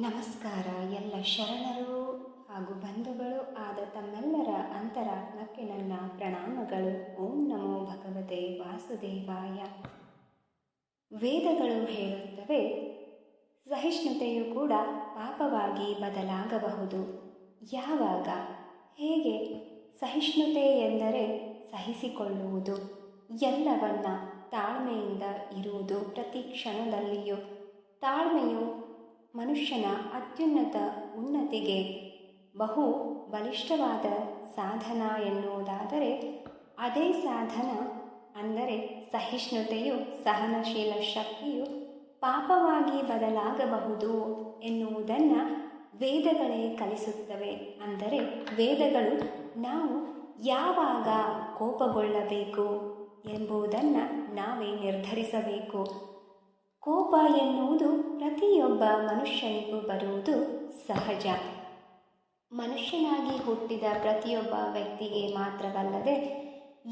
ನಮಸ್ಕಾರ. ಎಲ್ಲ ಶರಣರು ಹಾಗೂ ಬಂಧುಗಳು ಆದ ತಮ್ಮೆಲ್ಲರ ಅಂತರಾತ್ಮಕ್ಕೆ ನನ್ನ ಪ್ರಣಾಮಗಳು. ಓಂ ನಮೋ ಭಗವತೆ ವಾಸುದೇವಾಯ. ವೇದಗಳು ಹೇಳುತ್ತವೆ, ಸಹಿಷ್ಣುತೆಯು ಕೂಡ ಪಾಪವಾಗಿ ಬದಲಾಗಬಹುದು. ಯಾವಾಗ? ಹೇಗೆ? ಸಹಿಷ್ಣುತೆ ಎಂದರೆ ಸಹಿಸಿಕೊಳ್ಳುವುದು. ಎಲ್ಲವನ್ನ ತಾಳ್ಮೆಯಿಂದ ಇರುವುದು ಪ್ರತಿ ಕ್ಷಣದಲ್ಲಿಯೂ. ತಾಳ್ಮೆಯು ಮನುಷ್ಯನ ಅತ್ಯುನ್ನತ ಉನ್ನತಿಗೆ ಬಹು ಬಲಿಷ್ಠವಾದ ಸಾಧನ ಎನ್ನುವುದಾದರೆ ಅದೇ ಸಾಧನ ಅಂದರೆ ಸಹಿಷ್ಣುತೆಯು, ಸಹನಶೀಲ ಶಕ್ತಿಯು ಪಾಪವಾಗಿ ಬದಲಾಗಬಹುದು ಎನ್ನುವುದನ್ನು ವೇದಗಳೇ ಕಲಿಸುತ್ತವೆ. ಅಂದರೆ ವೇದಗಳು ನಾವು ಯಾವಾಗ ಕೋಪಗೊಳ್ಳಬೇಕು ಎಂಬುದನ್ನು ನಾವೇ ನಿರ್ಧರಿಸಬೇಕು. ಕೋಪ ಎನ್ನುವುದು ಪ್ರತಿಯೊಬ್ಬ ಮನುಷ್ಯನಿಗೂ ಬರುವುದು ಸಹಜ. ಮನುಷ್ಯನಾಗಿ ಹುಟ್ಟಿದ ಪ್ರತಿಯೊಬ್ಬ ವ್ಯಕ್ತಿಗೆ ಮಾತ್ರವಲ್ಲದೆ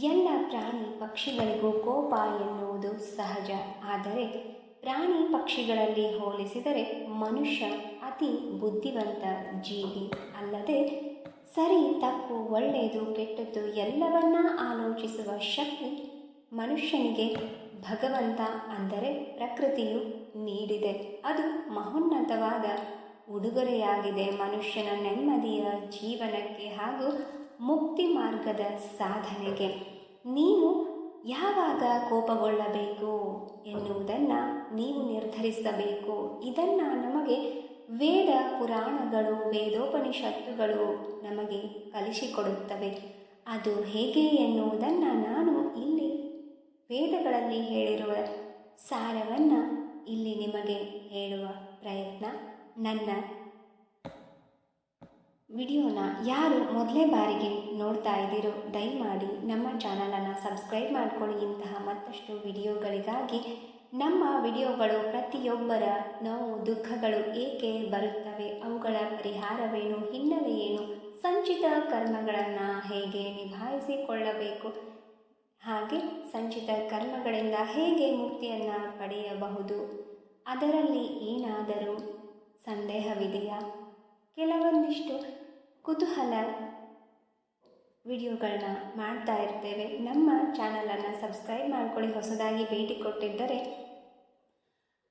ಎಲ್ಲ ಪ್ರಾಣಿ ಪಕ್ಷಿಗಳಿಗೂ ಕೋಪ ಎನ್ನುವುದು ಸಹಜ. ಆದರೆ ಪ್ರಾಣಿ ಪಕ್ಷಿಗಳಲ್ಲಿ ಹೋಲಿಸಿದರೆ ಮನುಷ್ಯ ಅತಿ ಬುದ್ಧಿವಂತ ಜೀವಿ ಅಲ್ಲದೆ ಸರಿ, ತಪ್ಪು, ಒಳ್ಳೆಯದು, ಕೆಟ್ಟದ್ದು ಎಲ್ಲವನ್ನ ಆಲೋಚಿಸುವ ಶಕ್ತಿ ಮನುಷ್ಯನಿಗೆ ಭಗವಂತ ಅಂದರೆ ಪ್ರಕೃತಿಯು ನೀಡಿದೆ. ಅದು ಮಹೋನ್ನತವಾದ ಉಡುಗೊರೆಯಾಗಿದೆ. ಮನುಷ್ಯನ ನೆಮ್ಮದಿಯ ಜೀವನಕ್ಕೆ ಹಾಗೂ ಮುಕ್ತಿ ಮಾರ್ಗದ ಸಾಧನೆಗೆ. ನೀವು ಯಾವಾಗ ಕೋಪಗೊಳ್ಳಬೇಕು ಎನ್ನುವುದನ್ನು ನೀವು ನಿರ್ಧರಿಸಬೇಕು. ಇದನ್ನು ನಮಗೆ ವೇದ ಪುರಾಣಗಳು, ವೇದೋಪನಿಷತ್ತುಗಳು ನಮಗೆ ಕಲಿಸಿಕೊಡುತ್ತವೆ. ಅದು ಹೇಗೆ ಎನ್ನುವುದನ್ನು ನಾನು ಇಲ್ಲಿ ವೇದಗಳಲ್ಲಿ ಹೇಳಿರುವ ಸಾರವನ್ನು ಇಲ್ಲಿ ನಿಮಗೆ ಹೇಳುವ ಪ್ರಯತ್ನ ನನ್ನ. ವಿಡಿಯೋನ ಯಾರು ಮೊದಲೇ ಬಾರಿಗೆ ನೋಡ್ತಾ ಇದ್ದೀರೋ ದಯಮಾಡಿ ನಮ್ಮ ಚಾನಲನ್ನು ಸಬ್ಸ್ಕ್ರೈಬ್ ಮಾಡಿಕೊಳ್ಳಿ. ಇಂತಹ ಮತ್ತಷ್ಟು ವಿಡಿಯೋಗಳಿಗಾಗಿ ನಮ್ಮ ವಿಡಿಯೋಗಳು ಪ್ರತಿಯೊಬ್ಬರ ನೋವು ದುಃಖಗಳು ಏಕೆ ಬರುತ್ತವೆ, ಅವುಗಳ ಪರಿಹಾರವೇನು, ಹಿನ್ನೆಲೆ ಏನು, ಸಂಚಿತ ಕರ್ಮಗಳನ್ನು ಹೇಗೆ ನಿಭಾಯಿಸಿಕೊಳ್ಳಬೇಕು ಹಾಗೆ ಸಂಚಿತ ಕರ್ಮಗಳಿಂದ ಹೇಗೆ ಮುಕ್ತಿಯನ್ನು ಪಡೆಯಬಹುದು? ಅದರಲ್ಲಿ ಏನಾದರೂ ಸಂದೇಹವಿದೆಯಾ? ಕೆಲವೊಂದಿಷ್ಟು ಕುತೂಹಲ ವಿಡಿಯೋಗಳನ್ನ ಮಾಡ್ತಾ ಇರ್ತೇವೆ. ನಮ್ಮ ಚಾನಲನ್ನು ಸಬ್ಸ್ಕ್ರೈಬ್ ಮಾಡಿಕೊಳ್ಳಿ. ಹೊಸದಾಗಿ ಭೇಟಿ ಕೊಟ್ಟಿದ್ದರೆ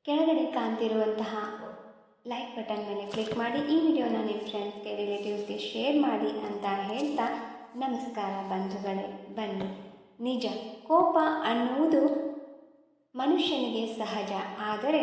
ಕೆಳಗಡೆ ಕಾಣ್ತಿರುವಂತಹ ಲೈಕ್ ಬಟನ್ ಮೇಲೆ ಕ್ಲಿಕ್ ಮಾಡಿ. ಈ ವಿಡಿಯೋನ ನಿಮ್ಮ ಫ್ರೆಂಡ್ಸ್ಗೆ ರಿಲೇಟಿವ್ಸ್ಗೆ ಶೇರ್ ಮಾಡಿ ಅಂತ ಹೇಳ್ತಾ ನಮಸ್ಕಾರ ಬಂಧುಗಳೇ. ಬನ್ನಿ. ನಿಜ. ಕೋಪ ಅನ್ನುವುದು ಮನುಷ್ಯನಿಗೆ ಸಹಜ. ಆದರೆ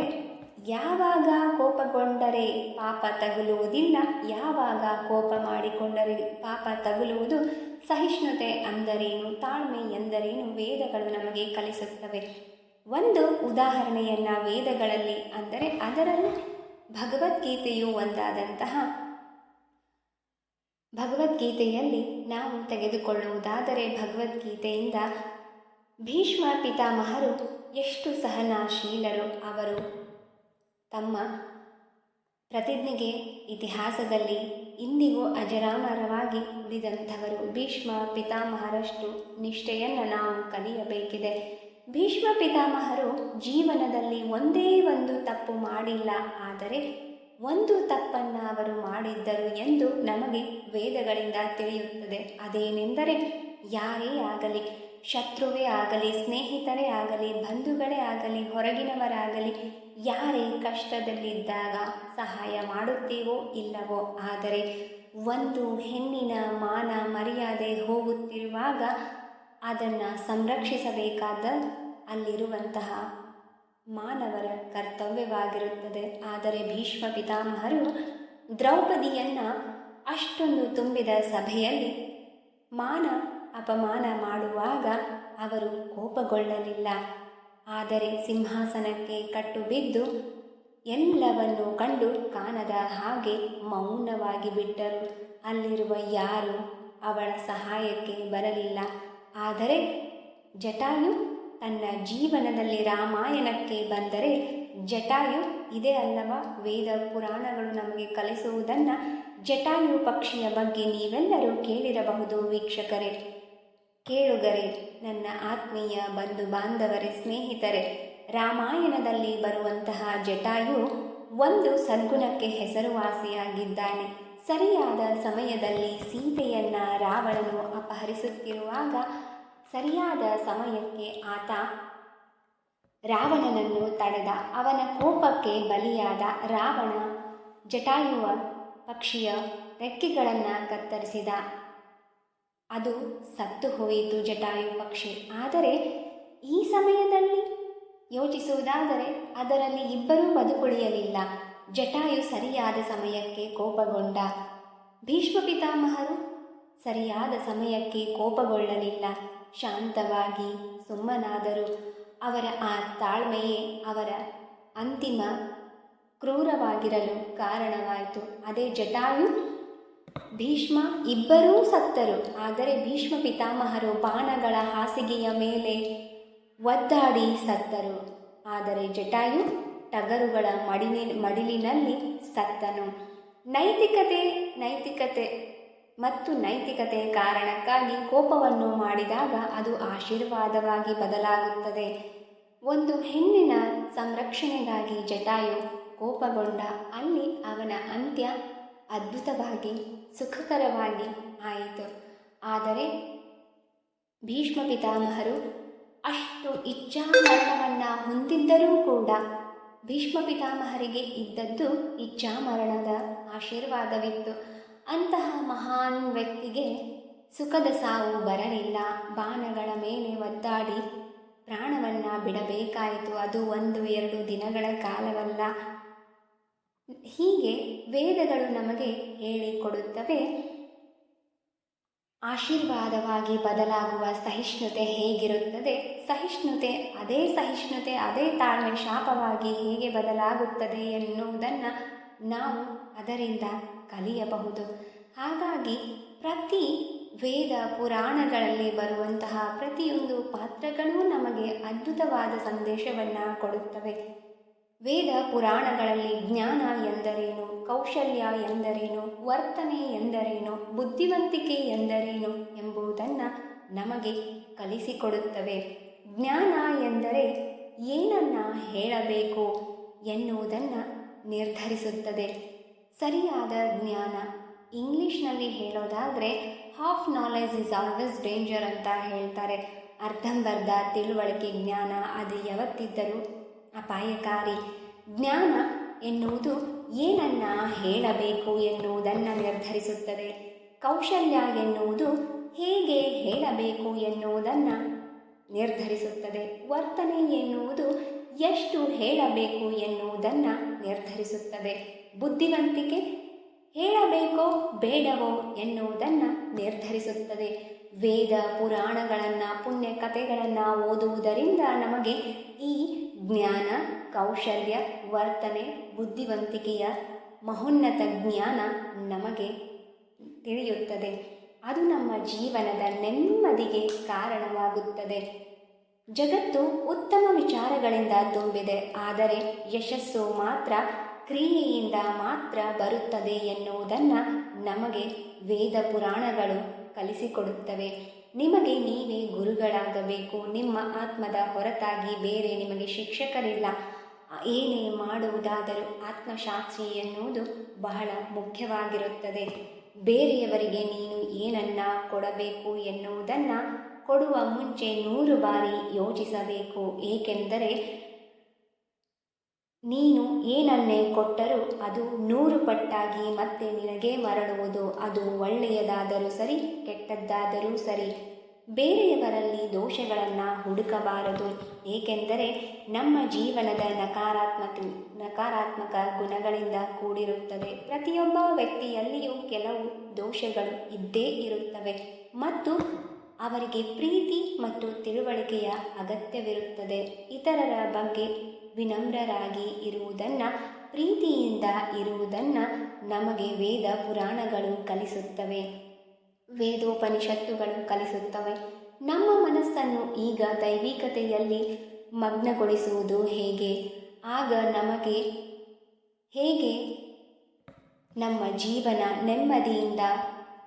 ಯಾವಾಗ ಕೋಪಗೊಂಡರೆ ಪಾಪ ತಗುಲುವುದಿಲ್ಲ, ಯಾವಾಗ ಕೋಪ ಮಾಡಿಕೊಂಡರೆ ಪಾಪ ತಗುಲುವುದು ಸಹಿಷ್ಣುತೆ ಅಂದರೇನು, ತಾಳ್ಮೆ ಎಂದರೇನು ವೇದಗಳು ನಮಗೆ ಕಲಿಸುತ್ತವೆ. ಒಂದು ಉದಾಹರಣೆಯನ್ನು ವೇದಗಳಲ್ಲಿ ಅಂದರೆ ಅದರಲ್ಲಿ ಭಗವದ್ಗೀತೆಯು ಒಂದಾದಂತಹ ಭಗವದ್ಗೀತೆಯಲ್ಲಿ ನಾವು ತೆಗೆದುಕೊಳ್ಳುವುದಾದರೆ ಭಗವದ್ಗೀತೆಯಿಂದ ಭೀಷ್ಮ ಪಿತಾಮಹರು ಎಷ್ಟು ಸಹನಾಶೀಲರು ಅವರು. ತಮ್ಮ ಪ್ರತಿಜ್ಞೆಗೆ ಇತಿಹಾಸದಲ್ಲಿ ಇಂದಿಗೂ ಅಜರಾಮರವಾಗಿ ಉಳಿದಂಥವರು ಭೀಷ್ಮ ಪಿತಾಮಹರಷ್ಟು ನಿಷ್ಠೆಯನ್ನು ನಾವು ಕಲಿಯಬೇಕಿದೆ. ಭೀಷ್ಮ ಪಿತಾಮಹರು ಜೀವನದಲ್ಲಿ ಒಂದೇ ಒಂದು ತಪ್ಪು ಮಾಡಿಲ್ಲ, ಆದರೆ ಒಂದು ತಪ್ಪನ್ನು ಅವರು ಮಾಡಿದ್ದರು ಎಂದು ನಮಗೆ ವೇದಗಳಿಂದ ತಿಳಿಯುತ್ತದೆ. ಅದೇನೆಂದರೆ, ಯಾರೇ ಆಗಲಿ, ಶತ್ರುವೇ ಆಗಲಿ, ಸ್ನೇಹಿತರೇ ಆಗಲಿ, ಬಂಧುಗಳೇ ಆಗಲಿ, ಹೊರಗಿನವರಾಗಲಿ, ಯಾರೇ ಕಷ್ಟದಲ್ಲಿದ್ದಾಗ ಸಹಾಯ ಮಾಡುತ್ತೀವೋ ಇಲ್ಲವೋ, ಆದರೆ ಒಂದು ಹೆಣ್ಣಿನ ಮಾನ ಮರ್ಯಾದೆ ಹೋಗುತ್ತಿರುವಾಗ ಅದನ್ನು ಸಂರಕ್ಷಿಸಬೇಕಾದ ಅಲ್ಲಿರುವಂತಹ ಮಾನವರ ಕರ್ತವ್ಯವಾಗಿರುತ್ತದೆ. ಆದರೆ ಭೀಷ್ಮ ಪಿತಾಮಹರು ದ್ರೌಪದಿಯನ್ನು ಅಷ್ಟೊಂದು ತುಂಬಿದ ಸಭೆಯಲ್ಲಿ ಮಾನ ಅಪಮಾನ ಮಾಡುವಾಗ ಅವರು ಕೋಪಗೊಳ್ಳಲಿಲ್ಲ. ಆದರೆ ಸಿಂಹಾಸನಕ್ಕೆ ಕಟ್ಟು ಬಿದ್ದು ಎಲ್ಲವನ್ನು ಕಂಡು ಕಾಣದ ಹಾಗೆ ಮೌನವಾಗಿ ಬಿಟ್ಟರು. ಅಲ್ಲಿರುವ ಯಾರು ಅವಳ ಸಹಾಯಕ್ಕೆ ಬರಲಿಲ್ಲ. ಆದರೆ ಜಟಾಯು ತನ್ನ ಜೀವನದಲ್ಲಿ ರಾಮಾಯಣಕ್ಕೆ ಬಂದರೆ ಜಟಾಯು ಇದೇ ಅಲ್ಲವ? ವೇದ ಪುರಾಣಗಳು ನಮಗೆ ಕಲಿಸುವುದನ್ನು ಜಟಾಯು ಪಕ್ಷಿಯ ಬಗ್ಗೆ ನೀವೆಲ್ಲರೂ ಕೇಳಿರಬಹುದು ವೀಕ್ಷಕರೇ. ಕೇಳುಗರೆ, ನನ್ನ ಆತ್ಮೀಯ ಬಂಧು ಬಾಂಧವರೇ, ಸ್ನೇಹಿತರೆ, ರಾಮಾಯಣದಲ್ಲಿ ಬರುವಂತಹ ಜಟಾಯು ಒಂದು ಸದ್ಗುಣಕ್ಕೆ ಹೆಸರುವಾಸಿಯಾಗಿದ್ದಾನೆ. ಸರಿಯಾದ ಸಮಯದಲ್ಲಿ ಸೀತೆಯನ್ನ ರಾವಣನು ಅಪಹರಿಸುತ್ತಿರುವಾಗ ಸರಿಯಾದ ಸಮಯಕ್ಕೆ ಆತ ರಾವಣನನ್ನು ತಡೆದ. ಅವನ ಕೋಪಕ್ಕೆ ಬಲಿಯಾದ ರಾವಣ ಜಟಾಯುವ ಪಕ್ಷಿಯ ರೆಕ್ಕೆಗಳನ್ನು ಕತ್ತರಿಸಿದ. ಅದು ಸತ್ತು ಹೋಯಿತು ಜಟಾಯು ಪಕ್ಷಿ. ಆದರೆ ಈ ಸಮಯದಲ್ಲಿ ಯೋಚಿಸುವುದಾದರೆ ಅದರಲ್ಲಿ ಇಬ್ಬರೂ ಬದುಕುಳಿಯಲಿಲ್ಲ. ಜಟಾಯು ಸರಿಯಾದ ಸಮಯಕ್ಕೆ ಕೋಪಗೊಂಡ. ಭೀಷ್ಮ ಪಿತಾಮಹರು ಸರಿಯಾದ ಸಮಯಕ್ಕೆ ಕೋಪಗೊಳ್ಳಲಿಲ್ಲ. ಶಾಂತವಾಗಿ ಸುಮ್ಮನಾದರು. ಅವರ ಆ ತಾಳ್ಮೆಯೇ ಅವರ ಅಂತಿಮ ಕ್ರೂರವಾಗಿರಲು ಕಾರಣವಾಯಿತು. ಅದೇ ಜಟಾಯು ಭೀಷ್ಮ ಇಬ್ಬರೂ ಸತ್ತರು. ಆದರೆ ಭೀಷ್ಮ ಪಿತಾಮಹರು ಬಾಣಗಳ ಹಾಸಿಗೆಯ ಮೇಲೆ ಒದ್ದಾಡಿ ಸತ್ತರು. ಆದರೆ ಜಟಾಯು ಟಗರುಗಳ ಮಡಿಲಿ ಮಡಿಲಿನಲ್ಲಿ ಸತ್ತನು. ನೈತಿಕತೆ ನೈತಿಕತೆ ಮತ್ತು ನೈತಿಕತೆಯ ಕಾರಣಕ್ಕಾಗಿ ಕೋಪವನ್ನು ಮಾಡಿದಾಗ ಅದು ಆಶೀರ್ವಾದವಾಗಿ ಬದಲಾಗುತ್ತದೆ. ಒಂದು ಹೆಣ್ಣಿನ ಸಂರಕ್ಷಣೆಗಾಗಿ ಜಟಾಯು ಕೋಪಗೊಂಡ ಅಲ್ಲಿ ಅವನ ಅಂತ್ಯ ಅದ್ಭುತವಾಗಿ, ಸುಖಕರವಾಗಿ ಆಯಿತು. ಆದರೆ ಭೀಷ್ಮ ಪಿತಾಮಹರು ಅಷ್ಟು ಇಚ್ಛಾಮರಣವನ್ನು ಹೊಂದಿದ್ದರೂ ಕೂಡ ಭೀಷ್ಮ ಪಿತಾಮಹರಿಗೆ ಇದ್ದದ್ದು ಇಚ್ಛಾಮರಣದ ಆಶೀರ್ವಾದವಿತ್ತು. ಅಂತಹ ಮಹಾನ್ ವ್ಯಕ್ತಿಗೆ ಸುಖದ ಸಾವು ಬರಲಿಲ್ಲ. ಬಾಣಗಳ ಮೇಲೆ ಒದ್ದಾಡಿ ಪ್ರಾಣವನ್ನು ಬಿಡಬೇಕಾಯಿತು. ಅದು ಒಂದು, ಎರಡು ದಿನಗಳ ಕಾಲವಲ್ಲ. ಹೀಗೆ ವೇದಗಳು ನಮಗೆ ಹೇಳಿಕೊಡುತ್ತವೆ. ಆಶೀರ್ವಾದವಾಗಿ ಬದಲಾಗುವ ಸಹಿಷ್ಣುತೆ ಹೇಗಿರುತ್ತದೆ? ಸಹಿಷ್ಣುತೆ, ಅದೇ ಸಹಿಷ್ಣುತೆ, ಅದೇ ತಾಳ್ಮೆ ಶಾಪವಾಗಿ ಹೇಗೆ ಬದಲಾಗುತ್ತದೆ ಎನ್ನುವುದನ್ನು ನಾವು ಅದರಿಂದ ಕಲಿಯಬಹುದು. ಹಾಗಾಗಿ ಪ್ರತಿ ವೇದ ಪುರಾಣಗಳಲ್ಲಿ ಬರುವಂತಹ ಪ್ರತಿಯೊಂದು ಪಾತ್ರಗಳೂ ನಮಗೆ ಅದ್ಭುತವಾದ ಸಂದೇಶವನ್ನು ಕೊಡುತ್ತವೆ. ವೇದ ಪುರಾಣಗಳಲ್ಲಿ ಜ್ಞಾನ ಎಂದರೇನು, ಕೌಶಲ್ಯ ಎಂದರೇನು, ವರ್ತನೆ ಎಂದರೇನು, ಬುದ್ಧಿವಂತಿಕೆ ಎಂದರೇನು ಎಂಬುದನ್ನು ನಮಗೆ ಕಲಿಸಿಕೊಡುತ್ತವೆ. ಜ್ಞಾನ ಎಂದರೆ ಏನನ್ನ ಹೇಳಬೇಕು ಎನ್ನುವುದನ್ನು ನಿರ್ಧರಿಸುತ್ತದೆ. ಸರಿಯಾದ ಜ್ಞಾನ. ಇಂಗ್ಲೀಷ್ನಲ್ಲಿ ಹೇಳೋದಾದರೆ half knowledge is always danger ಅಂತ ಹೇಳ್ತಾರೆ. ಅರ್ಧಂಬರ್ಧ ತಿಳುವಳಿಕೆ, ಜ್ಞಾನ, ಅದು ಯಾವತ್ತಿದ್ದರೂ ಅಪಾಯಕಾರಿ. ಜ್ಞಾನ ಎನ್ನುವುದು ಏನನ್ನ ಹೇಳಬೇಕು ಎನ್ನುವುದನ್ನು ನಿರ್ಧರಿಸುತ್ತದೆ. ಕೌಶಲ್ಯ ಎನ್ನುವುದು ಹೇಗೆ ಹೇಳಬೇಕು ಎನ್ನುವುದನ್ನು ನಿರ್ಧರಿಸುತ್ತದೆ. ವರ್ತನೆ ಎನ್ನುವುದು ಎಷ್ಟು ಹೇಳಬೇಕು ಎನ್ನುವುದನ್ನು ನಿರ್ಧರಿಸುತ್ತದೆ. ಬುದ್ಧಿವಂತಿಕೆ ಹೇಳಬೇಕೋ ಬೇಡವೋ ಎನ್ನುವುದನ್ನು ನಿರ್ಧರಿಸುತ್ತದೆ. ವೇದ ಪುರಾಣಗಳನ್ನು, ಪುಣ್ಯ ಕಥೆಗಳನ್ನು ಓದುವುದರಿಂದ ನಮಗೆ ಈ ಜ್ಞಾನ, ಕೌಶಲ್ಯ, ವರ್ತನೆ, ಬುದ್ಧಿವಂತಿಕೆಯ ಮಹೋನ್ನತ ಜ್ಞಾನ ನಮಗೆ ತಿಳಿಯುತ್ತದೆ. ಅದು ನಮ್ಮ ಜೀವನದ ನೆಮ್ಮದಿಗೆ ಕಾರಣವಾಗುತ್ತದೆ. ಜಗತ್ತು ಉತ್ತಮ ವಿಚಾರಗಳಿಂದ ತುಂಬಿದೆ, ಆದರೆ ಯಶಸ್ಸು ಮಾತ್ರ ಕ್ರಿಯೆಯಿಂದ ಮಾತ್ರ ಬರುತ್ತದೆ ಎನ್ನುವುದನ್ನು ನಮಗೆ ವೇದ ಪುರಾಣಗಳು ಕಲಿಸಿಕೊಡುತ್ತವೆ. ನಿಮಗೆ ನೀವೇ ಗುರುಗಳಾಗಬೇಕು, ನಿಮ್ಮ ಆತ್ಮದ ಹೊರತಾಗಿ ಬೇರೆ ನಿಮಗೆ ಶಿಕ್ಷಕರಿಲ್ಲ. ಏನೇ ಮಾಡುವುದಾದರೂ ಆತ್ಮಶಾಸ್ತ್ರಿ ಎನ್ನುವುದು ಬಹಳ ಮುಖ್ಯವಾಗಿರುತ್ತದೆ. ಬೇರೆಯವರಿಗೆ ನೀನು ಏನನ್ನ ಕೊಡಬೇಕು ಎನ್ನುವುದನ್ನು ಕೊಡುವ ಮುಂಚೆ ನೂರು ಬಾರಿ ಯೋಚಿಸಬೇಕು. ಏಕೆಂದರೆ ನೀನು ಏನನ್ನೇ ಕೊಟ್ಟರೂ ಅದು ನೂರು ಪಟ್ಟಾಗಿ ಮತ್ತೆ ನಿನಗೆ ಮರಳುವುದು. ಅದು ಒಳ್ಳೆಯದಾದರೂ ಸರಿ, ಕೆಟ್ಟದ್ದಾದರೂ ಸರಿ. ಬೇರೆಯವರಲ್ಲಿ ದೋಷಗಳನ್ನು ಹುಡುಕಬಾರದು. ಏಕೆಂದರೆ ನಮ್ಮ ಜೀವನದ ನಕಾರಾತ್ಮಕ ನಕಾರಾತ್ಮಕ ಗುಣಗಳಿಂದ ಕೂಡಿರುತ್ತದೆ. ಪ್ರತಿಯೊಬ್ಬ ವ್ಯಕ್ತಿಯಲ್ಲಿಯೂ ಕೆಲವು ದೋಷಗಳು ಇದ್ದೇ ಇರುತ್ತವೆ. ಮತ್ತು ಅವರಿಗೆ ಪ್ರೀತಿ ಮತ್ತು ತಿಳುವಳಿಕೆಯ ಅಗತ್ಯವಿರುತ್ತದೆ. ಇತರರ ಬಗ್ಗೆ ವಿನಮ್ರರಾಗಿ ಇರುವುದನ್ನು, ಪ್ರೀತಿಯಿಂದ ಇರುವುದನ್ನು ನಮಗೆ ವೇದ ಪುರಾಣಗಳು ಕಲಿಸುತ್ತವೆ. ವೇದೋಪನಿಷತ್ತುಗಳು ಕಲಿಸುತ್ತವೆ. ನಮ್ಮ ಮನಸ್ಸನ್ನು ಈಗ ದೈವಿಕತೆಯಲ್ಲಿ ಮಗ್ನಗೊಳಿಸುವುದು ಹೇಗೆ? ಆಗ ನಮಗೆ ಹೇಗೆ ನಮ್ಮ ಜೀವನ ನೆಮ್ಮದಿಯಿಂದ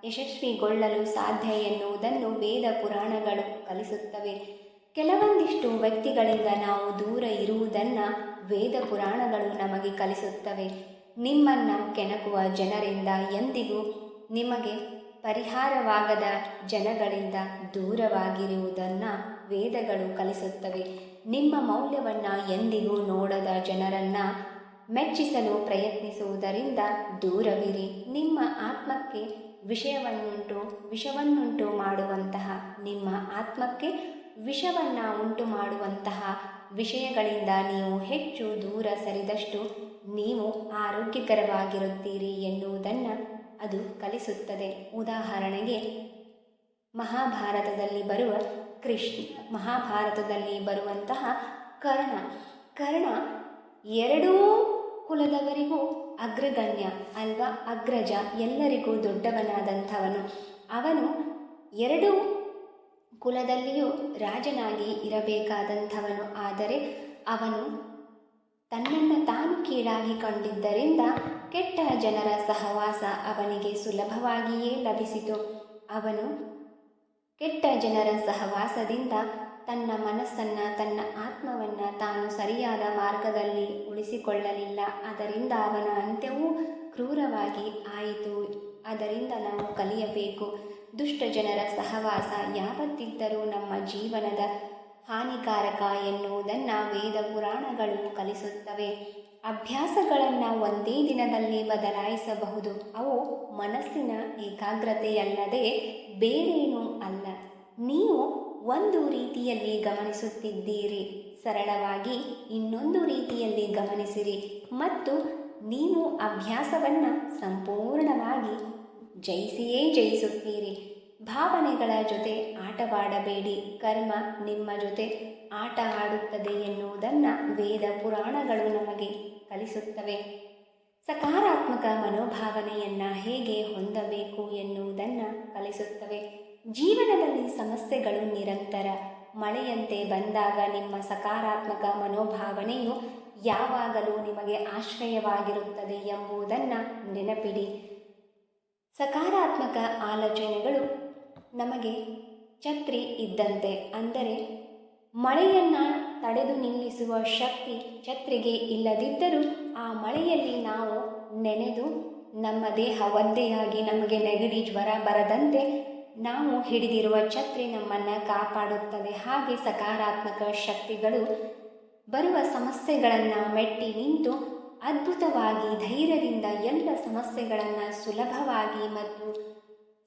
ಯಶಸ್ವಿಗೊಳ್ಳಲು ಸಾಧ್ಯ ಎನ್ನುವುದನ್ನು ವೇದ ಪುರಾಣಗಳು ಕಲಿಸುತ್ತವೆ. ಕೆಲವೊಂದಿಷ್ಟು ವ್ಯಕ್ತಿಗಳಿಂದ ನಾವು ದೂರ ಇರುವುದನ್ನು ವೇದ ಪುರಾಣಗಳು ನಮಗೆ ಕಲಿಸುತ್ತವೆ. ನಿಮ್ಮನ್ನು ಕೆಣಕುವ ಜನರಿಂದ ಎಂದಿಗೂ ನಿಮಗೆ ಪರಿಹಾರವಾಗದ ಜನಗಳಿಂದ ದೂರವಾಗಿರುವುದನ್ನು ವೇದಗಳು ಕಲಿಸುತ್ತವೆ. ನಿಮ್ಮ ಮೌಲ್ಯವನ್ನು ಎಂದಿಗೂ ನೋಡದ ಜನರನ್ನು ಮೆಚ್ಚಿಸಲು ಪ್ರಯತ್ನಿಸುವುದರಿಂದ ದೂರವಿರಿ. ನಿಮ್ಮ ಆತ್ಮಕ್ಕೆ ವಿಷಯವನ್ನುಂಟು, ವಿಷವನ್ನುಂಟು ಮಾಡುವಂತಹ ನಿಮ್ಮ ಆತ್ಮಕ್ಕೆ ವಿಷವನ್ನು ಉಂಟು ಮಾಡುವಂತಹ ವಿಷಯಗಳಿಂದ ನೀವು ಹೆಚ್ಚು ದೂರ ಸರಿದಷ್ಟು ನೀವು ಆರೋಗ್ಯಕರವಾಗಿರುತ್ತೀರಿ ಎನ್ನುವುದನ್ನು ಅದು ಕಲಿಸುತ್ತದೆ. ಉದಾಹರಣೆಗೆ, ಮಹಾಭಾರತದಲ್ಲಿ ಬರುವ ಕೃಷ್ಣ, ಮಹಾಭಾರತದಲ್ಲಿ ಬರುವಂತಹ ಕರ್ಣ. ಕರ್ಣ ಎರಡೂ ಕುಲದವರಿಗೂ ಅಗ್ರಗಣ್ಯ ಅಲ್ವಾ? ಅಗ್ರಜ ಎಲ್ಲರಿಗೂ ದೊಡ್ಡವನಾದಂಥವನು. ಅವನು ಎರಡೂ ಕುಲದಲ್ಲಿಯೂ ರಾಜನಾಗಿ ಇರಬೇಕಾದಂಥವನು. ಆದರೆ ಅವನು ತನ್ನನ್ನು ತಾನು ಕೀಳಾಗಿ ಕಂಡಿದ್ದರಿಂದ ಕೆಟ್ಟ ಜನರ ಸಹವಾಸ ಅವನಿಗೆ ಸುಲಭವಾಗಿಯೇ ಲಭಿಸಿತು. ಅವನು ಕೆಟ್ಟ ಜನರ ಸಹವಾಸದಿಂದ ತನ್ನ ಮನಸ್ಸನ್ನು, ತನ್ನ ಆತ್ಮವನ್ನು ತಾನು ಸರಿಯಾದ ಮಾರ್ಗದಲ್ಲಿ ಉಳಿಸಿಕೊಳ್ಳಲಿಲ್ಲ. ಅದರಿಂದ ಅವನ ಅಂತ್ಯವೂ ಕ್ರೂರವಾಗಿ ಆಯಿತು. ಅದರಿಂದ ನಾವು ಕಲಿಯಬೇಕು. ದುಷ್ಟ ಜನರ ಸಹವಾಸ ಯಾವತ್ತಿದ್ದರೂ ನಮ್ಮ ಜೀವನದ ಹಾನಿಕಾರಕ ಎನ್ನುವುದನ್ನು ವೇದ ಪುರಾಣಗಳು ಕಲಿಸುತ್ತವೆ. ಅಭ್ಯಾಸಗಳನ್ನು ಒಂದೇ ದಿನದಲ್ಲಿ ಬದಲಾಯಿಸಬಹುದು. ಅವು ಮನಸ್ಸಿನ ಏಕಾಗ್ರತೆಯಲ್ಲದೆ ಬೇರೇನೂ ಅಲ್ಲ. ನೀವು ಒಂದು ರೀತಿಯಲ್ಲಿ ಗಮನಿಸುತ್ತಿದ್ದೀರಿ. ಸರಳವಾಗಿ ಇನ್ನೊಂದು ರೀತಿಯಲ್ಲಿ ಗಮನಿಸಿರಿ. ಮತ್ತು ನೀವು ಅಭ್ಯಾಸವನ್ನು ಸಂಪೂರ್ಣವಾಗಿ ಜಯಿಸಿಯೇ ಜಯಿಸುತ್ತೀರಿ. ಭಾವನೆಗಳ ಜೊತೆ ಆಟವಾಡಬೇಡಿ. ಕರ್ಮ ನಿಮ್ಮ ಜೊತೆ ಆಟ ಆಡುತ್ತದೆ ಎನ್ನುವುದನ್ನು ವೇದ ಪುರಾಣಗಳು ನಮಗೆ ಕಲಿಸುತ್ತವೆ. ಸಕಾರಾತ್ಮಕ ಮನೋಭಾವನೆಯನ್ನು ಹೇಗೆ ಹೊಂದಬೇಕು ಎನ್ನುವುದನ್ನು ಕಲಿಸುತ್ತವೆ. ಜೀವನದಲ್ಲಿ ಸಮಸ್ಯೆಗಳು ನಿರಂತರ. ಮಳೆಯಂತೆ ಬಂದಾಗ ನಿಮ್ಮ ಸಕಾರಾತ್ಮಕ ಮನೋಭಾವನೆಯು ಯಾವಾಗಲೂ ನಿಮಗೆ ಆಶ್ರಯವಾಗಿರುತ್ತದೆ ಎಂಬುದನ್ನು ನೆನಪಿಡಿ. ಸಕಾರಾತ್ಮಕ ಆಲೋಚನೆಗಳು ನಮಗೆ ಛತ್ರಿ ಇದ್ದಂತೆ, ಅಂದರೆ ಮಳೆಯನ್ನು ತಡೆದು ನಿಲ್ಲಿಸುವ ಶಕ್ತಿ ಛತ್ರಿಗೆ ಇಲ್ಲದಿದ್ದರೂ ಆ ಮಳೆಯಲ್ಲಿ ನಾವು ನೆನೆದು ನಮ್ಮ ದೇಹ ಒದ್ದೆಯಾಗಿ ನಮಗೆ ನೆಗಡಿ ಜ್ವರ ಬರದಂತೆ ನಾವು ಹಿಡಿದಿರುವ ಛತ್ರಿ ನಮ್ಮನ್ನು ಕಾಪಾಡುತ್ತದೆ. ಹಾಗೆ ಸಕಾರಾತ್ಮಕ ಶಕ್ತಿಗಳು ಬರುವ ಸಮಸ್ಯೆಗಳನ್ನು ಮೆಟ್ಟಿ ನಿಂತು ಅದ್ಭುತವಾಗಿ ಧೈರ್ಯದಿಂದ ಎಲ್ಲ ಸಮಸ್ಯೆಗಳನ್ನು ಸುಲಭವಾಗಿ ಮತ್ತು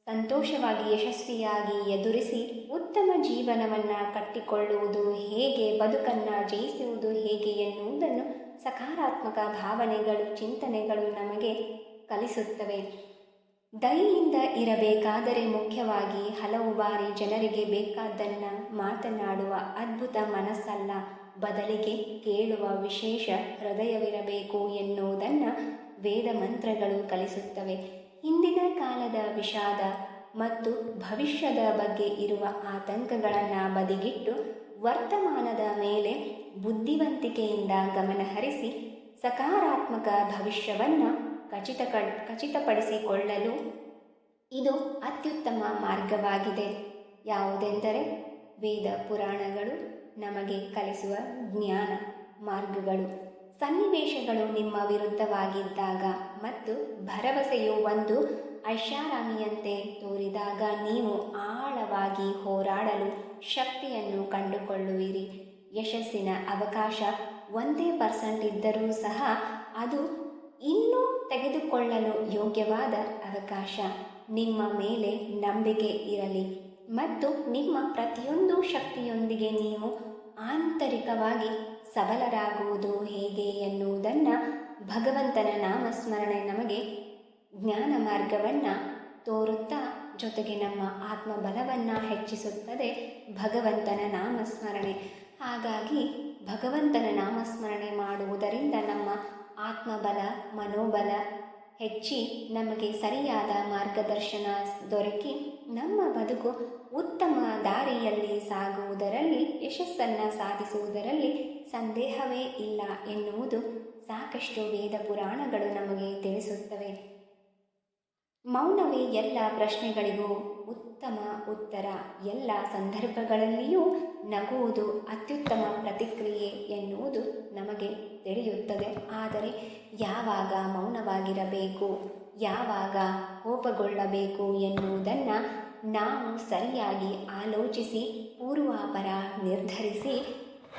ಸಂತೋಷವಾಗಿ, ಯಶಸ್ವಿಯಾಗಿ ಎದುರಿಸಿ ಉತ್ತಮ ಜೀವನವನ್ನು ಕಟ್ಟಿಕೊಳ್ಳುವುದು ಹೇಗೆ, ಬದುಕನ್ನು ಜಯಿಸುವುದು ಹೇಗೆ ಎನ್ನುವುದನ್ನು ಸಕಾರಾತ್ಮಕ ಭಾವನೆಗಳು, ಚಿಂತನೆಗಳು ನಮಗೆ ಕಲಿಸುತ್ತವೆ. ದಯೆಯಿಂದ ಇರಬೇಕಾದರೆ ಮುಖ್ಯವಾಗಿ ಹಲವು ಬಾರಿ ಜನರಿಗೆ ಬೇಕಾದ್ದನ್ನು ಮಾತನಾಡುವ ಅದ್ಭುತ ಮನಸ್ಸಲ್ಲ, ಬದಲಿಗೆ ಕೇಳುವ ವಿಶೇಷ ಹೃದಯವಿರಬೇಕು ಎನ್ನುವುದನ್ನು ವೇದ ಮಂತ್ರಗಳು ಕಲಿಸುತ್ತವೆ. ಹಿಂದಿನ ಕಾಲದ ವಿಷಾದ ಮತ್ತು ಭವಿಷ್ಯದ ಬಗ್ಗೆ ಇರುವ ಆತಂಕಗಳನ್ನು ಬದಿಗಿಟ್ಟು ವರ್ತಮಾನದ ಮೇಲೆ ಬುದ್ಧಿವಂತಿಕೆಯಿಂದ ಗಮನಹರಿಸಿ ಸಕಾರಾತ್ಮಕ ಭವಿಷ್ಯವನ್ನು ಖಚಿತ ಖಚಿತಪಡಿಸಿಕೊಳ್ಳಲು ಇದು ಅತ್ಯುತ್ತಮ ಮಾರ್ಗವಾಗಿದೆ. ಯಾವುದೆಂದರೆ ವೇದ ಪುರಾಣಗಳು ನಮಗೆ ಕಲಿಸುವ ಜ್ಞಾನ ಮಾರ್ಗಗಳು. ಸನ್ನಿವೇಶಗಳು ನಿಮ್ಮ ವಿರುದ್ಧವಾಗಿದ್ದಾಗ ಮತ್ತು ಭರವಸೆಯು ಒಂದು ಐಷಾರಾಮಿಯಂತೆ ತೋರಿದಾಗ ನೀವು ಆಳವಾಗಿ ಹೋರಾಡಲು ಶಕ್ತಿಯನ್ನು ಕಂಡುಕೊಳ್ಳುವಿರಿ. ಯಶಸ್ಸಿನ ಅವಕಾಶ ಒಂದೇ ಪರ್ಸೆಂಟ್ ಇದ್ದರೂ ಸಹ ಅದು ಇನ್ನೂ ತೆಗೆದುಕೊಳ್ಳಲು ಯೋಗ್ಯವಾದ ಅವಕಾಶ. ನಿಮ್ಮ ಮೇಲೆ ನಂಬಿಕೆ ಇರಲಿ ಮತ್ತು ನಿಮ್ಮ ಪ್ರತಿಯೊಂದು ಶಕ್ತಿಯೊಂದಿಗೆ ನೀವು ಆಂತರಿಕವಾಗಿ ಸಬಲರಾಗುವುದು ಹೇಗೆ ಎನ್ನುವುದನ್ನು ಭಗವಂತನ ನಾಮಸ್ಮರಣೆ ನಮಗೆ ಜ್ಞಾನ ಮಾರ್ಗವನ್ನು ತೋರುತ್ತಾ ಜೊತೆಗೆ ನಮ್ಮ ಆತ್ಮಬಲವನ್ನು ಹೆಚ್ಚಿಸುತ್ತದೆ ಭಗವಂತನ ನಾಮಸ್ಮರಣೆ. ಹಾಗಾಗಿ ಭಗವಂತನ ನಾಮಸ್ಮರಣೆ ಮಾಡುವುದರಿಂದ ನಮ್ಮ ಆತ್ಮಬಲ, ಮನೋಬಲ ಹೆಚ್ಚಿ ನಮಗೆ ಸರಿಯಾದ ಮಾರ್ಗದರ್ಶನ ದೊರಕಿ ನಮ್ಮ ಬದುಕು ಉತ್ತಮ ದಾರಿಯಲ್ಲಿ ಸಾಗುವುದರಲ್ಲಿ, ಯಶಸ್ಸನ್ನು ಸಾಧಿಸುವುದರಲ್ಲಿ ಸಂದೇಹವೇ ಇಲ್ಲ ಎನ್ನುವುದು ಸಾಕಷ್ಟು ವೇದ ಪುರಾಣಗಳು ನಮಗೆ ತಿಳಿಸುತ್ತವೆ. ಮೌನವೇ ಎಲ್ಲ ಪ್ರಶ್ನೆಗಳಿಗೂ ಉತ್ತಮ ಉತ್ತರ. ಎಲ್ಲ ಸಂದರ್ಭಗಳಲ್ಲಿಯೂ ನಗುವುದು ಅತ್ಯುತ್ತಮ ಪ್ರತಿಕ್ರಿಯೆ ಎನ್ನುವುದು ನಮಗೆ ತಿಳಿಯುತ್ತದೆ. ಆದರೆ ಯಾವಾಗ ಮೌನವಾಗಿರಬೇಕು, ಯಾವಾಗ ಕೋಪಗೊಳ್ಳಬೇಕು ಎನ್ನುವುದನ್ನು ನಾವು ಸರಿಯಾಗಿ ಆಲೋಚಿಸಿ, ಪೂರ್ವಾಪರ ನಿರ್ಧರಿಸಿ,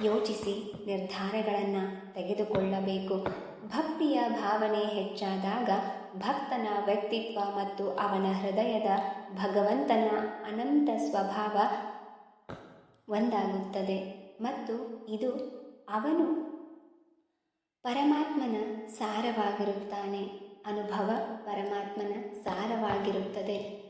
ಯೋಚಿಸಿ ನಿರ್ಧಾರಗಳನ್ನು ತೆಗೆದುಕೊಳ್ಳಬೇಕು. ಭಕ್ತಿಯ ಭಾವನೆ ಹೆಚ್ಚಾದಾಗ ಭಕ್ತನ ವ್ಯಕ್ತಿತ್ವ ಮತ್ತು ಅವನ ಹೃದಯದ ಭಗವಂತನ ಅನಂತ ಸ್ವಭಾವ ಒಂದಾಗುತ್ತದೆ ಮತ್ತು ಇದು ಅವನು ಪರಮಾತ್ಮನ ಸಾರವಾಗಿರುತ್ತಾನೆ. ಅನುಭವ ಪರಮಾತ್ಮನ ಸಾರವಾಗಿರುತ್ತದೆ.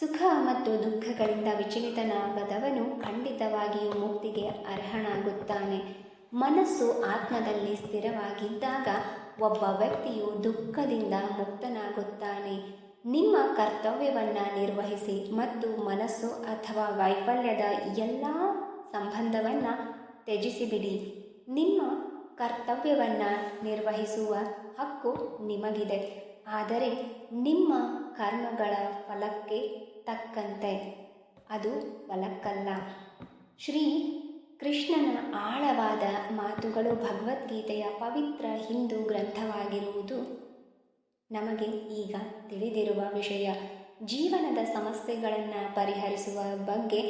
ಸುಖ ಮತ್ತು ದುಃಖಗಳಿಂದ ವಿಚಲಿತನಾಗದವನು ಖಂಡಿತವಾಗಿಯೂ ಮುಕ್ತಿಗೆ ಅರ್ಹನಾಗುತ್ತಾನೆ. ಮನಸ್ಸು ಆತ್ಮದಲ್ಲಿ ಸ್ಥಿರವಾಗಿದ್ದಾಗ ಒಬ್ಬ ವ್ಯಕ್ತಿಯು ದುಃಖದಿಂದ ಮುಕ್ತನಾಗುತ್ತಾನೆ. ನಿಮ್ಮ ಕರ್ತವ್ಯವನ್ನು ನಿರ್ವಹಿಸಿ ಮತ್ತು ಮನಸ್ಸು ಅಥವಾ ವೈಫಲ್ಯದ ಎಲ್ಲ ಸಂಬಂಧವನ್ನು ತ್ಯಜಿಸಿಬಿಡಿ. ನಿಮ್ಮ ಕರ್ತವ್ಯವನ್ನು ನಿರ್ವಹಿಸುವ ಹಕ್ಕು ನಿಮಗಿದೆ. ಆದರೆ ನಿಮ್ಮ ಕರ್ಮಗಳ ಫಲಕ್ಕೆ ತಕ್ಕಂತೆ. ಅದು ಫಲಕ್ಕಲ್ಲ. ಶ್ರೀ ಕೃಷ್ಣನ ಆಳವಾದ ಮಾತುಗಳು ಭಗವದ್ಗೀತೆಯ ಪವಿತ್ರ ಹಿಂದೂ ಗ್ರಂಥವಾಗಿರುವುದು ನಮಗೆ ಈಗ ತಿಳಿದಿರುವ ವಿಷಯ. ಜೀವನದ ಸಮಸ್ಯೆಗಳನ್ನು ಪರಿಹರಿಸುವ ಬಗ್ಗೆ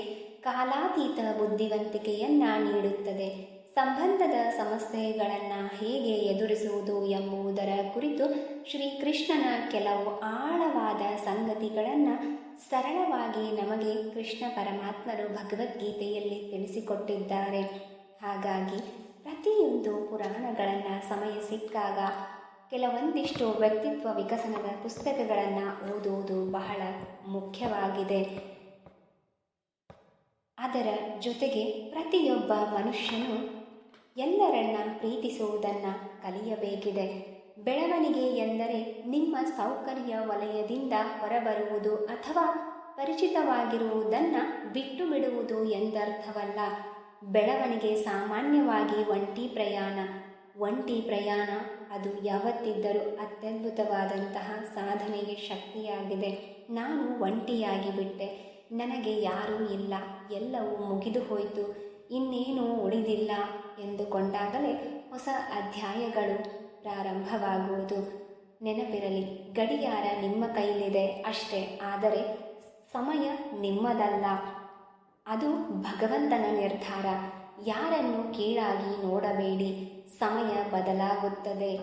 ಕಾಲಾತೀತ ಬುದ್ಧಿವಂತಿಕೆಯನ್ನು ನೀಡುತ್ತದೆ. ಸಂಬಂಧದ ಸಮಸ್ಯೆಗಳನ್ನು ಹೇಗೆ ಎದುರಿಸುವುದು ಎಂಬುದರ ಕುರಿತು ಶ್ರೀಕೃಷ್ಣನ ಕೆಲವು ಆಳವಾದ ಸಂಗತಿಗಳನ್ನು ಸರಳವಾಗಿ ನಮಗೆ ಕೃಷ್ಣ ಪರಮಾತ್ಮರು ಭಗವದ್ಗೀತೆಯಲ್ಲಿ ತಿಳಿಸಿಕೊಟ್ಟಿದ್ದಾರೆ. ಹಾಗಾಗಿ ಪ್ರತಿಯೊಂದು ಪುರಾಣಗಳನ್ನು ಸಮಯ ಸಿಕ್ಕಾಗ ಕೆಲವೊಂದಿಷ್ಟು ವ್ಯಕ್ತಿತ್ವ ವಿಕಸನದ ಪುಸ್ತಕಗಳನ್ನು ಓದುವುದು ಬಹಳ ಮುಖ್ಯವಾಗಿದೆ. ಅದರ ಜೊತೆಗೆ ಪ್ರತಿಯೊಬ್ಬ ಮನುಷ್ಯನು ಎಲ್ಲರನ್ನ ಪ್ರೀತಿಸುವುದನ್ನು ಕಲಿಯಬೇಕಿದೆ. ಬೆಳವಣಿಗೆ ಎಂದರೆ ನಿಮ್ಮ ಸೌಕರ್ಯ ವಲಯದಿಂದ ಹೊರಬರುವುದು ಅಥವಾ ಪರಿಚಿತವಾಗಿರುವುದನ್ನು ಬಿಟ್ಟು ಬಿಡುವುದು ಎಂದರ್ಥವಲ್ಲ. ಬೆಳವಣಿಗೆ ಸಾಮಾನ್ಯವಾಗಿ ಒಂಟಿ ಪ್ರಯಾಣ. ಒಂಟಿ ಪ್ರಯಾಣ ಅದು ಯಾವತ್ತಿದ್ದರೂ ಅತ್ಯದ್ಭುತವಾದಂತಹ ಸಾಧನೆಗೆ ಶಕ್ತಿಯಾಗಿದೆ. ನಾನು ಒಂಟಿಯಾಗಿ ಬಿಟ್ಟೆ ನನಗೆ ಯಾರೂ ಇಲ್ಲ. ಎಲ್ಲವೂ ಮುಗಿದು ಹೋಯಿತು ಇನ್ನೇನೂ ಉಳಿದಿಲ್ಲ ಎಂದುಕೊಂಡಾಗಲೇ ಹೊಸ ಅಧ್ಯಾಯಗಳು ಪ್ರಾರಂಭವಾಗುವುದು. ನೆನಪಿರಲಿ, ಗಡಿಯಾರ ನಿಮ್ಮ ಕೈಲಿದೆ ಅಷ್ಟೇ, ಆದರೆ ಸಮಯ ನಿಮ್ಮದಲ್ಲ. ಅದು ಭಗವಂತನ ನಿರ್ಧಾರ. ಯಾರನ್ನು ಕೀಳಾಗಿ ನೋಡಬೇಡಿ, ಸಮಯ ಬದಲಾಗುತ್ತದೆ.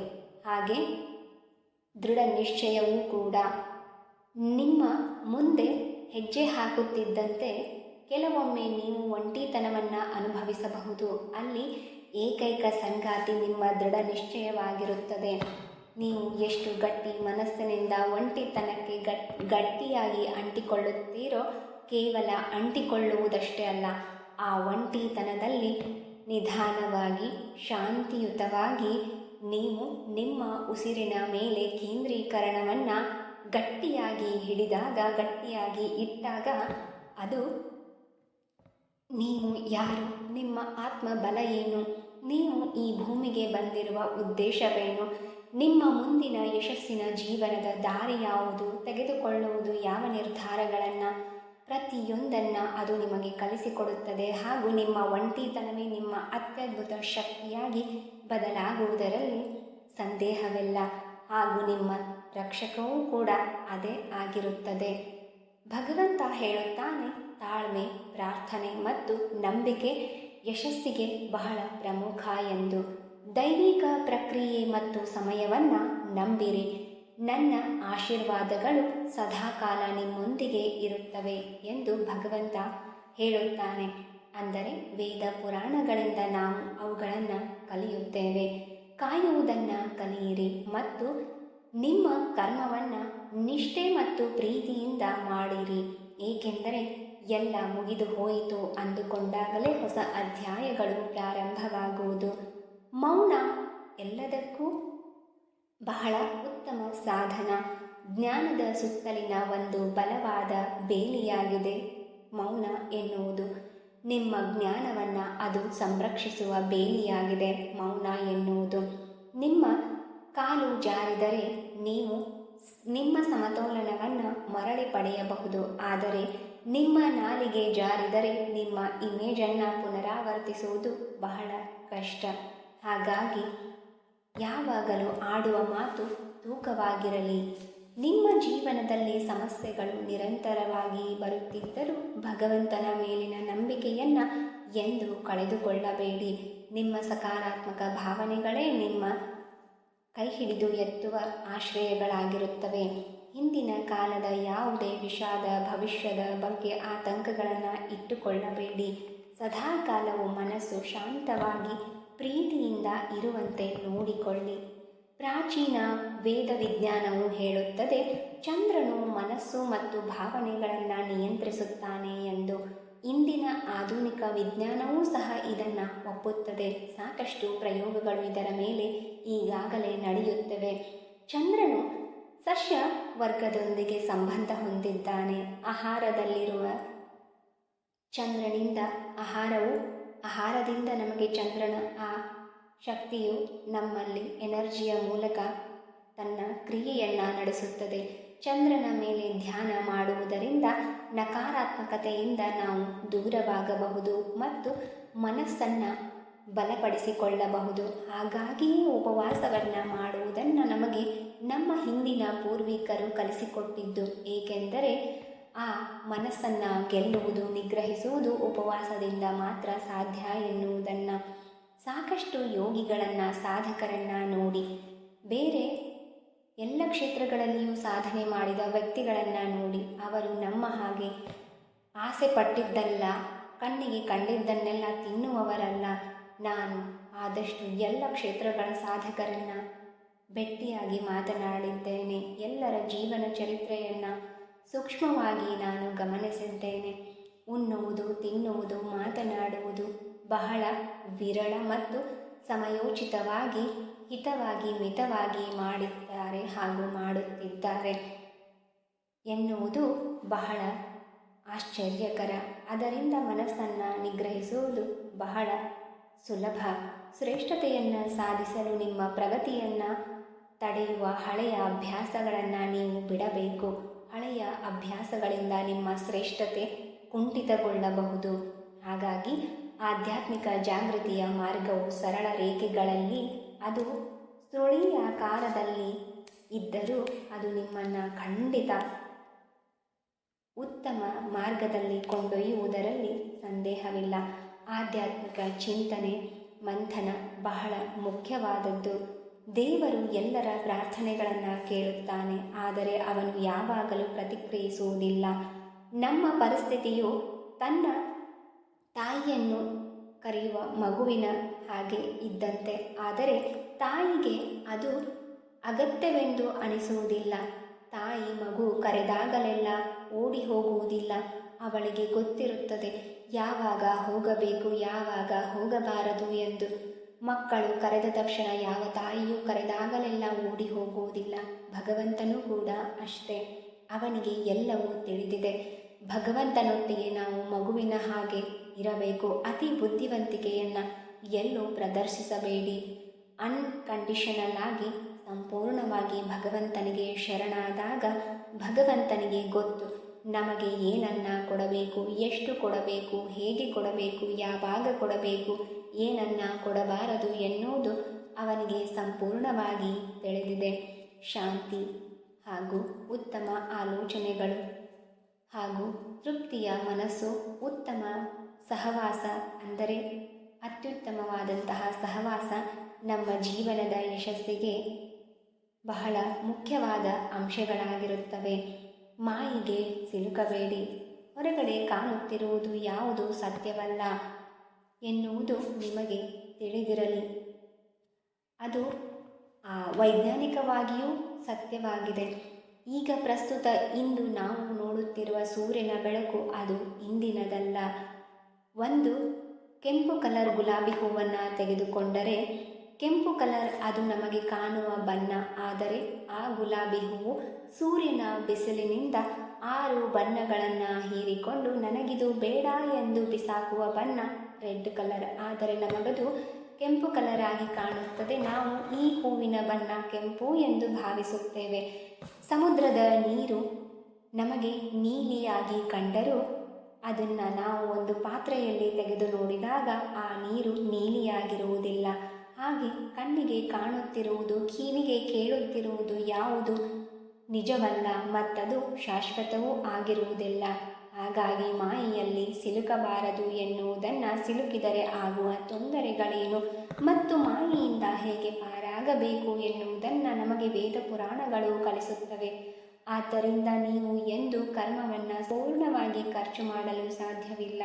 ಹಾಗೆ ದೃಢ ನಿಶ್ಚಯವೂ ಕೂಡ. ನಿಮ್ಮ ಮುಂದೆ ಹೆಜ್ಜೆ ಹಾಕುತ್ತಿದ್ದಂತೆ ಕೆಲವೊಮ್ಮೆ ನೀವು ಒಂಟಿತನವನ್ನು ಅನುಭವಿಸಬಹುದು. ಅಲ್ಲಿ ಏಕೈಕ ಸಂಗಾತಿ ನಿಮ್ಮ ದೃಢ ನಿಶ್ಚಯವಾಗಿರುತ್ತದೆ. ನೀವು ಎಷ್ಟು ಗಟ್ಟಿ ಮನಸ್ಸಿನಿಂದ ಒಂಟಿತನಕ್ಕೆ ಗಟ್, ಗಟ್ಟಿಯಾಗಿ ಅಂಟಿಕೊಳ್ಳುತ್ತೀರೋ ಕೇವಲ ಅಂಟಿಕೊಳ್ಳುವುದಷ್ಟೇ ಅಲ್ಲ, ಆ ಒಂಟಿತನದಲ್ಲಿ ನಿಧಾನವಾಗಿ, ಶಾಂತಿಯುತವಾಗಿ ನೀವು ನಿಮ್ಮ ಉಸಿರಿನ ಮೇಲೆ ಕೇಂದ್ರೀಕರಣವನ್ನು ಗಟ್ಟಿಯಾಗಿ ಹಿಡಿದಾಗ, ಗಟ್ಟಿಯಾಗಿ ಇಟ್ಟಾಗ ಅದು ನೀವು ಯಾರು? ನಿಮ್ಮ ಆತ್ಮ ಬಲ ಏನು? ನೀವು ಈ ಭೂಮಿಗೆ ಬಂದಿರುವ ಉದ್ದೇಶವೇನು? ನಿಮ್ಮ ಮುಂದಿನ ಯಶಸ್ಸಿನ ಜೀವನದ ದಾರಿ ಯಾವುದು? ತೆಗೆದುಕೊಳ್ಳುವುದು ಯಾವ ನಿರ್ಧಾರಗಳನ್ನು? ಪ್ರತಿಯೊಂದನ್ನು ಅದು ನಿಮಗೆ ಕಲಿಸಿಕೊಡುತ್ತದೆ ಹಾಗೂ ನಿಮ್ಮ ಒಂಟಿತನವೇ ನಿಮ್ಮ ಅತ್ಯದ್ಭುತ ಶಕ್ತಿಯಾಗಿ ಬದಲಾಗುವುದರಲ್ಲಿ ಸಂದೇಹವಿಲ್ಲ ಹಾಗೂ ನಿಮ್ಮ ರಕ್ಷಕವೂ ಕೂಡ ಅದೇ ಆಗಿರುತ್ತದೆ. ಭಗವಂತ ಹೇಳುತ್ತಾನೆ ತಾಳ್ಮೆ, ಪ್ರಾರ್ಥನೆ ಮತ್ತು ನಂಬಿಕೆ ಯಶಸ್ಸಿಗೆ ಬಹಳ ಪ್ರಮುಖ ಎಂದು. ದೈವಿಕ ಪ್ರಕ್ರಿಯೆ ಮತ್ತು ಸಮಯವನ್ನು ನಂಬಿರಿ. ನನ್ನ ಆಶೀರ್ವಾದಗಳು ಸದಾಕಾಲ ನಿಮ್ಮೊಂದಿಗೆ ಇರುತ್ತವೆ ಎಂದು ಭಗವಂತ ಹೇಳುತ್ತಾನೆ. ಅಂದರೆ ವೇದ ಪುರಾಣಗಳಿಂದ ನಾವು ಅವುಗಳನ್ನು ಕಲಿಯುತ್ತೇವೆ. ಕಾಯುವುದನ್ನು ಕಲಿಯಿರಿ ಮತ್ತು ನಿಮ್ಮ ಕರ್ಮವನ್ನು ನಿಷ್ಠೆ ಮತ್ತು ಪ್ರೀತಿಯಿಂದ ಮಾಡಿರಿ. ಏಕೆಂದರೆ ಎಲ್ಲ ಮುಗಿದು ಹೋಯಿತು ಅಂದುಕೊಂಡಾಗಲೇ ಹೊಸ ಅಧ್ಯಾಯಗಳು ಪ್ರಾರಂಭವಾಗುವುದು. ಮೌನ ಎಲ್ಲದಕ್ಕೂ ಬಹಳ ಉತ್ತಮ ಸಾಧನ. ಜ್ಞಾನದ ಸುತ್ತಲಿನ ಒಂದು ಬಲವಾದ ಬೇಲಿಯಾಗಿದೆ. ಮೌನ ಎನ್ನುವುದು ನಿಮ್ಮ ಜ್ಞಾನವನ್ನು ಅದು ಸಂರಕ್ಷಿಸುವ ಬೇಲಿಯಾಗಿದೆ. ಮೌನ ಎನ್ನುವುದು ನಿಮ್ಮ ಕಾಲು ಜಾರಿದರೆ ನೀವು ನಿಮ್ಮ ಸಮತೋಲನವನ್ನು ಮರಳಿ ಪಡೆಯಬಹುದು. ಆದರೆ ನಿಮ್ಮ ನಾಲಿಗೆ ಜಾರಿದರೆ ನಿಮ್ಮ ಇಮೇಜನ್ನು ಪುನರಾವರ್ತಿಸುವುದು ಬಹಳ ಕಷ್ಟ. ಹಾಗಾಗಿ ಯಾವಾಗಲೂ ಆಡುವ ಮಾತು ತೂಕವಾಗಿರಲಿ. ನಿಮ್ಮ ಜೀವನದಲ್ಲಿ ಸಮಸ್ಯೆಗಳು ನಿರಂತರವಾಗಿ ಬರುತ್ತಿದ್ದರೂ ಭಗವಂತನ ಮೇಲಿನ ನಂಬಿಕೆಯನ್ನು ಎಂದು ಕಳೆದುಕೊಳ್ಳಬೇಡಿ. ನಿಮ್ಮ ಸಕಾರಾತ್ಮಕ ಭಾವನೆಗಳೇ ನಿಮ್ಮ ಕೈ ಹಿಡಿದು ಎತ್ತುವ ಆಶ್ರಯಗಳಾಗಿರುತ್ತವೆ. ಹಿಂದಿನ ಕಾಲದ ಯಾವುದೇ ವಿಷಾದ ಭವಿಷ್ಯದ ಬಗ್ಗೆ ಆತಂಕಗಳನ್ನು ಇಟ್ಟುಕೊಳ್ಳಬೇಡಿ. ಸದಾಕಾಲವು ಮನಸ್ಸು ಶಾಂತವಾಗಿ ಪ್ರೀತಿಯಿಂದ ಇರುವಂತೆ ನೋಡಿಕೊಳ್ಳಿ. ಪ್ರಾಚೀನ ವೇದ ವಿಜ್ಞಾನವು ಹೇಳುತ್ತದೆ, ಚಂದ್ರನು ಮನಸ್ಸು ಮತ್ತು ಭಾವನೆಗಳನ್ನು ನಿಯಂತ್ರಿಸುತ್ತಾನೆ ಎಂದು. ಇಂದಿನ ಆಧುನಿಕ ವಿಜ್ಞಾನವೂ ಸಹ ಇದನ್ನು ಒಪ್ಪುತ್ತದೆ. ಸಾಕಷ್ಟು ಪ್ರಯೋಗಗಳು ಇದರ ಮೇಲೆ ಈಗಾಗಲೇ ನಡೆಯುತ್ತವೆ. ಚಂದ್ರನು ಸಸ್ಯ ವರ್ಗದೊಂದಿಗೆ ಸಂಬಂಧ ಹೊಂದಿದ್ದಾನೆ. ಆಹಾರದಲ್ಲಿರುವ ಚಂದ್ರನಿಂದ ಆಹಾರವು, ಆಹಾರದಿಂದ ನಮಗೆ ಚಂದ್ರನ ಆ ಶಕ್ತಿಯು ನಮ್ಮಲ್ಲಿ ಎನರ್ಜಿಯ ಮೂಲಕ ತನ್ನ ಕ್ರಿಯೆಯನ್ನು ನಡೆಸುತ್ತದೆ. ಚಂದ್ರನ ಮೇಲೆ ಧ್ಯಾನ ಮಾಡುವುದರಿಂದ ನಕಾರಾತ್ಮಕತೆಯಿಂದ ನಾವು ದೂರವಾಗಬಹುದು ಮತ್ತು ಮನಸ್ಸನ್ನು ಬಲಪಡಿಸಿಕೊಳ್ಳಬಹುದು. ಹಾಗಾಗಿಯೇ ಉಪವಾಸವನ್ನು ಮಾಡುವುದನ್ನು ನಮಗೆ ನಮ್ಮ ಹಿಂದಿನ ಪೂರ್ವಿಕರು ಕಲಿಸಿಕೊಟ್ಟಿದ್ದು. ಏಕೆಂದರೆ ಆ ಮನಸ್ಸನ್ನು ಗೆಲ್ಲುವುದು, ನಿಗ್ರಹಿಸುವುದು ಉಪವಾಸದಿಂದ ಮಾತ್ರ ಸಾಧ್ಯ ಎನ್ನುವುದನ್ನು ಸಾಕಷ್ಟು ಯೋಗಿಗಳನ್ನು, ಸಾಧಕರನ್ನು ನೋಡಿ, ಬೇರೆ ಎಲ್ಲ ಕ್ಷೇತ್ರಗಳಲ್ಲಿಯೂ ಸಾಧನೆ ಮಾಡಿದ ವ್ಯಕ್ತಿಗಳನ್ನು ನೋಡಿ, ಅವರು ನಮ್ಮ ಹಾಗೆ ಆಸೆ ಪಟ್ಟಿದ್ದಲ್ಲ, ಕಣ್ಣಿಗೆ ಕಂಡಿದ್ದನ್ನೆಲ್ಲ ತಿನ್ನುವವರಲ್ಲ ನಾನು ಆದಷ್ಟು ಎಲ್ಲ ಕ್ಷೇತ್ರಗಳ ಸಾಧಕರನ್ನು ಭೇಟಿಯಾಗಿ ಮಾತನಾಡಿದ್ದೇನೆ. ಎಲ್ಲರ ಜೀವನ ಚರಿತ್ರೆಯನ್ನು ಸೂಕ್ಷ್ಮವಾಗಿ ನಾನು ಗಮನಿಸಿದ್ದೇನೆ. ಉಣ್ಣುವುದು, ತಿನ್ನುವುದು, ಮಾತನಾಡುವುದು ಬಹಳ ವಿರಳ ಮತ್ತು ಸಮಯೋಚಿತವಾಗಿ, ಹಿತವಾಗಿ, ಮಿತವಾಗಿ ಮಾಡಿದ್ದಾರೆ ಹಾಗೂ ಮಾಡುತ್ತಿದ್ದಾರೆ ಎನ್ನುವುದು ಬಹಳ ಆಶ್ಚರ್ಯಕರ. ಅದರಿಂದ ಮನಸ್ಸನ್ನು ನಿಗ್ರಹಿಸುವುದು ಬಹಳ ಸುಲಭ. ಶ್ರೇಷ್ಠತೆಯನ್ನು ಸಾಧಿಸಲು ನಿಮ್ಮ ಪ್ರಗತಿಯನ್ನು ತಡೆಯುವ ಹಳೆಯ ಅಭ್ಯಾಸಗಳನ್ನು ನೀವು ಬಿಡಬೇಕು. ಹಳೆಯ ಅಭ್ಯಾಸಗಳಿಂದ ನಿಮ್ಮ ಶ್ರೇಷ್ಠತೆ ಕುಂಠಿತಗೊಳ್ಳಬಹುದು. ಹಾಗಾಗಿ ಆಧ್ಯಾತ್ಮಿಕ ಜಾಗೃತಿಯ ಮಾರ್ಗವು ಸರಳ ರೇಖೆಗಳಲ್ಲಿ ಅದು ಸುರುಳಿಯಾಕಾರದಲ್ಲಿ ಇದ್ದರೂ ಅದು ನಿಮ್ಮನ್ನು ಖಂಡಿತ ಉತ್ತಮ ಮಾರ್ಗದಲ್ಲಿ ಕೊಂಡೊಯ್ಯುವುದರಲ್ಲಿ ಸಂದೇಹವಿಲ್ಲ. ಆಧ್ಯಾತ್ಮಿಕ ಚಿಂತನೆ, ಮಂಥನ ಬಹಳ ಮುಖ್ಯವಾದದ್ದು. ದೇವರು ಎಲ್ಲರ ಪ್ರಾರ್ಥನೆಗಳನ್ನು ಕೇಳುತ್ತಾನೆ, ಆದರೆ ಅವನು ಯಾವಾಗಲೂ ಪ್ರತಿಕ್ರಿಯಿಸುವುದಿಲ್ಲ. ನಮ್ಮ ಪರಿಸ್ಥಿತಿಯು ತನ್ನ ತಾಯಿಯನ್ನು ಕರೆಯುವ ಮಗುವಿನ ಹಾಗೆ ಇದ್ದಂತೆ, ಆದರೆ ತಾಯಿಗೆ ಅದು ಅಗತ್ಯವೆಂದು ಅನಿಸುವುದಿಲ್ಲ. ತಾಯಿ ಮಗು ಕರೆದಾಗಲೆಲ್ಲ ಓಡಿ ಹೋಗುವುದಿಲ್ಲ, ಅವಳಿಗೆ ಗೊತ್ತಿರುತ್ತದೆ. ಯಾವಾಗ ಹೋಗಬೇಕು, ಯಾವಾಗ ಹೋಗಬಾರದು ಎಂದು ಮಕ್ಕಳು ಕರೆದ ತಕ್ಷಣ ಯಾವ ತಾಯಿಯೂ ಕರೆದಾಗಲೆಲ್ಲ ಓಡಿ ಹೋಗುವುದಿಲ್ಲ. ಭಗವಂತನೂ ಕೂಡ ಅಷ್ಟೇ. ಅವನಿಗೆ ಎಲ್ಲವೂ ತಿಳಿದಿದೆ. ಭಗವಂತನೊಟ್ಟಿಗೆ ನಾವು ಮಗುವಿನ ಹಾಗೆ ಇರಬೇಕು. ಅತಿ ಬುದ್ಧಿವಂತಿಕೆಯನ್ನು ಎಲ್ಲೂ ಪ್ರದರ್ಶಿಸಬೇಡಿ. ಅನ್ಕಂಡೀಷನಲ್ ಆಗಿ ಸಂಪೂರ್ಣವಾಗಿ ಭಗವಂತನಿಗೆ ಶರಣಾದಾಗ ಭಗವಂತನಿಗೆ ಗೊತ್ತು. ನಮಗೆ ಏನನ್ನ ಕೊಡಬೇಕು, ಎಷ್ಟು ಕೊಡಬೇಕು, ಹೇಗೆ ಕೊಡಬೇಕು ಯಾವಾಗ ಕೊಡಬೇಕು, ಏನನ್ನ ಕೊಡಬಾರದು ಎನ್ನುವುದು ಅವನಿಗೆ ಸಂಪೂರ್ಣವಾಗಿ ತಿಳಿದಿದೆ. ಶಾಂತಿ ಹಾಗೂ ಉತ್ತಮ ಆಲೋಚನೆಗಳು ಹಾಗೂ ತೃಪ್ತಿಯ ಮನಸ್ಸು ಉತ್ತಮ ಸಹವಾಸ ಅಂದರೆ ಅತ್ಯುತ್ತಮವಾದಂತಹ ಸಹವಾಸ ನಮ್ಮ ಜೀವನದ ಯಶಸ್ಸಿಗೆ ಬಹಳ ಮುಖ್ಯವಾದ ಅಂಶಗಳಾಗಿರುತ್ತವೆ. ಮಾಯಿಗೆ ಸಿಲುಕಬೇಡಿ. ಹೊರಗಡೆ ಕಾಣುತ್ತಿರುವುದು ಯಾವುದು ಸತ್ಯವಲ್ಲ ಎನ್ನುವುದು ನಿಮಗೆ ತಿಳಿದಿರಲಿ. ಅದು ವೈಜ್ಞಾನಿಕವಾಗಿಯೂ ಸತ್ಯವಾಗಿದೆ. ಈಗ ಪ್ರಸ್ತುತ ಇಂದು ನಾವು ನೋಡುತ್ತಿರುವ ಸೂರ್ಯನ ಬೆಳಕು ಅದು ಇಂದಿನದಲ್ಲ. ಒಂದು ಕೆಂಪು ಕಲರ್ ಗುಲಾಬಿ ಹೂವನ್ನು ತೆಗೆದುಕೊಂಡರೆ ಕೆಂಪು ಕಲರ್ ಅದು ನಮಗೆ ಕಾಣುವ ಬಣ್ಣ. ಆದರೆ ಆ ಗುಲಾಬಿ ಹೂವು ಸೂರ್ಯನ ಬಿಸಿಲಿನಿಂದ ಆರು ಬಣ್ಣಗಳನ್ನು ಹೀರಿಕೊಂಡು ನನಗಿದು ಬೇಡ ಎಂದು ಬಿಸಾಕುವ ಬಣ್ಣ ರೆಡ್ ಕಲರ್. ಆದರೆ ನಮಗದು ಕೆಂಪು ಕಲರ್ ಆಗಿ ಕಾಣುತ್ತದೆ. ನಾವು ಈ ಹೂವಿನ ಬಣ್ಣ ಕೆಂಪು ಎಂದು ಭಾವಿಸುತ್ತೇವೆ. ಸಮುದ್ರದ ನೀರು ನಮಗೆ ನೀಲಿಯಾಗಿ ಕಂಡರೂ ಅದನ್ನು ನಾವು ಒಂದು ಪಾತ್ರೆಯಲ್ಲಿ ತೆಗೆದು ನೋಡಿದಾಗ ಆ ನೀರು ನೀಲಿಯಾಗಿರುವುದಿಲ್ಲ. ಹಾಗೆ ಕಣ್ಣಿಗೆ ಕಾಣುತ್ತಿರುವುದು ಕಿವಿಗೆ ಕೇಳುತ್ತಿರುವುದು ಯಾವುದು? ನಿಜವಲ್ಲ, ಮತ್ತದು ಶಾಶ್ವತವೂ ಆಗಿರುವುದಿಲ್ಲ. ಹಾಗಾಗಿ ಮಾಯೆಯಲ್ಲಿ ಸಿಲುಕಬಾರದು ಎನ್ನುವುದನ್ನು ಸಿಲುಕಿದರೆ ಆಗುವ ತೊಂದರೆಗಳೇನು? ಮತ್ತು ಮಾಯೆಯಿಂದ ಹೇಗೆ ಪಾರಾಗಬೇಕು ಎನ್ನುವುದನ್ನು ನಮಗೆ ವೇದ ಪುರಾಣಗಳು ಕಲಿಸುತ್ತವೆ. ಆದ್ದರಿಂದ ನೀವು ಎಂದು ಕರ್ಮವನ್ನು ಪೂರ್ಣವಾಗಿ ಖರ್ಚು ಮಾಡಲು ಸಾಧ್ಯವಿಲ್ಲ.